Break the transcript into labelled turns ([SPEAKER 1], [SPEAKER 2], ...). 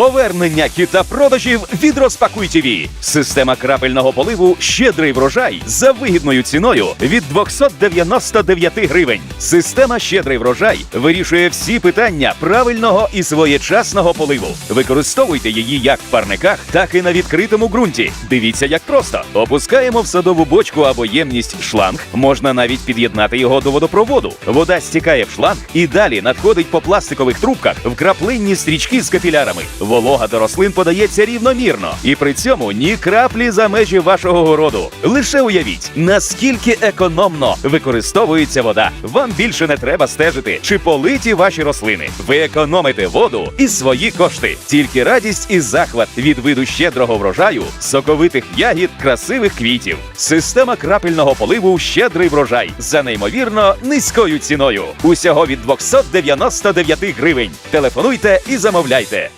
[SPEAKER 1] Повернення хіта продажів від Розпакуй ТВ. Система крапельного поливу Щедрий врожай за вигідною ціною від 299 гривень. Система Щедрий врожай вирішує всі питання правильного і своєчасного поливу. Використовуйте її як в парниках, так і на відкритому ґрунті. Дивіться, як просто опускаємо в садову бочку або ємність шланг. Можна навіть під'єднати його до водопроводу. Вода стікає в шланг і далі надходить по пластикових трубках в краплинні стрічки з капілярами. Волога до рослин подається рівномірно, і при цьому ні краплі за межі вашого городу. Лише уявіть, наскільки економно використовується вода. Вам більше не треба стежити, чи политі ваші рослини. Ви економите воду і свої кошти. Тільки радість і захват від виду щедрого врожаю, соковитих ягід, красивих квітів. Система крапельного поливу щедрий врожай за неймовірно низькою ціною. Усього від 299 гривень. Телефонуйте і замовляйте.